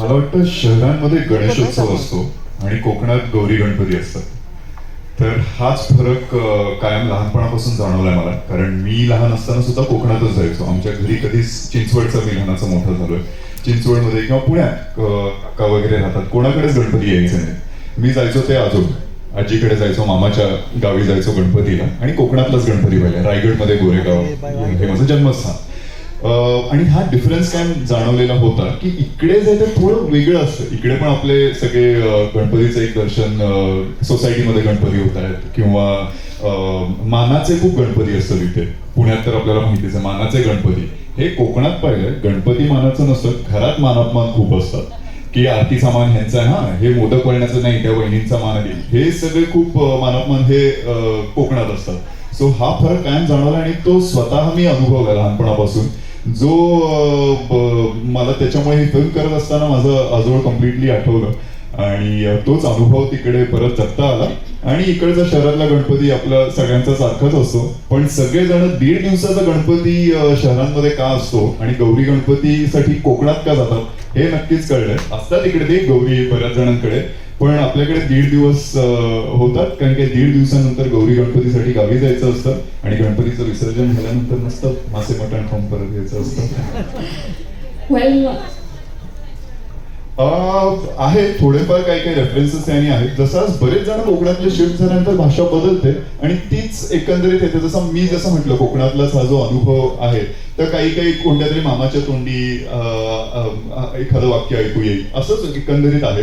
मला वाटतं शहरांमध्ये गणेशोत्सव असतो आणि कोकणात गौरी गणपती असतात. तर हाच फरक कायम लहानपणापासून जाणवलाय मला. कारण मी लहान असताना सुद्धा कोकणातच जायचो. आमच्या घरी कधीच चिंचवडचा मी लहानाचा मोठा झालोय. चिंचवडमध्ये किंवा पुण्यात काका वगैरे राहतात. कोणाकडेच गणपती यायचे नाही. मी जायचो ते आजो आजीकडे जायचो मामाच्या गावी जायचो गणपतीला. आणि कोकणातलाच गणपती पाहिजे रायगडमध्ये गोरेगाव हे माझं जन्मस्थान. आणि हा डिफरन्स काय जाणवलेला होता की इकडे जे ते थोडं वेगळं असतं. इकडे पण आपले सगळे गणपतीचं एक दर्शन सोसायटीमध्ये गणपती होत आहेत. किंवा मानाचे खूप गणपती असतात इथे. पुण्यात तर आपल्याला माहितीच आहे मानाचे गणपती. हे कोकणात पाहिलं गणपती मानाचं नसतं घरात मानापमान खूप असतात. की आरती सामान ह्यांचा हा हे मोदक वळण्याचं नाही त्या वहिनींचा मान देईल हे सगळे खूप मानापमान हे कोकणात असतात. सो हा फरक कायम जाणवला आणि तो स्वतः मी अनुभवला लहानपणापासून. जो मला त्याच्यामुळे हे फिल्म करत असताना माझं आजोळ कम्प्लिटली आठवलं. आणि तोच अनुभव तिकडे परत जगता आला. आणि इकडचा शहरातला गणपती आपला सगळ्यांचा सारखाच असतो. पण सगळेजण दीड दिवसाचा गणपती शहरांमध्ये का असतो? आणि गौरी गणपतीसाठी कोकणात का जातात? हे नक्कीच कळलंय. असतात इकडे ते गौरी बऱ्याच जणांकडे. पण आपल्याकडे दीड दिवस होतात. कारण की दीड दिवसानंतर गौरी गणपतीसाठी गावी जायचं असतं आणि गणपतीचं विसर्जन झाल्यानंतर नसतं मासे मटण खाऊन परत यायचं असतं. आहे थोडेफार काही काही रेफरन्सेस आणि आहेत. जसं बरेच जण कोकणातले शिफ्ट झाल्यानंतर भाषा बदलते आणि तीच एकंदरीत येते. जसं मी जसं म्हटलं कोकणातलाच हा जो अनुभव आहे तर काही काही कोणत्या तरी मामाच्या तोंडी एखादं वाक्य ऐकू येईल. असंच एकंदरीत आहे.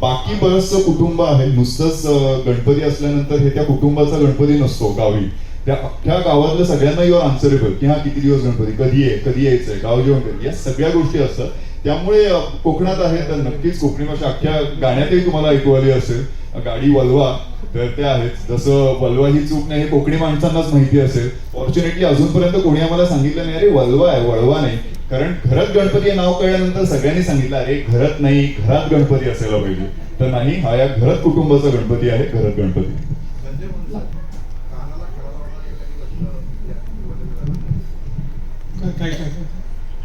बाकी बरंचसं कुटुंब आहे. नुसतंच गणपती असल्यानंतर हे त्या कुटुंबाचा गणपती नसतो गावी. त्या अख्ख्या गावातल्या सगळ्यांना युअर आन्सरेबल की हा किती दिवस गणपती? कधी आहे कधी यायचंय? गाव जेवण कधी? या सगळ्या गोष्टी असतात. त्यामुळे कोकणात आहे तर नक्कीच कोकणी भाषा अख्ख्या गाण्यातही तुम्हाला ऐकू आली असेल. गाडी वलवा तर ते आहेत जसं वलवा ही चूक नाही हे कोकणी माणसांनाच माहिती असेल. फॉर्च्युनेटली अजूनपर्यंत कोणी आम्हाला सांगितलं नाही अरे वलवा आहे वळवा नाही. कारण घरात गणपती हे नाव कळल्यानंतर सगळ्यांनी सांगितलं अरे घरात नाही घरात गणपती असायला पाहिजे. तर नाही हा या घरात कुटुंबाचा गणपती आहे घरात गणपती. काय काय?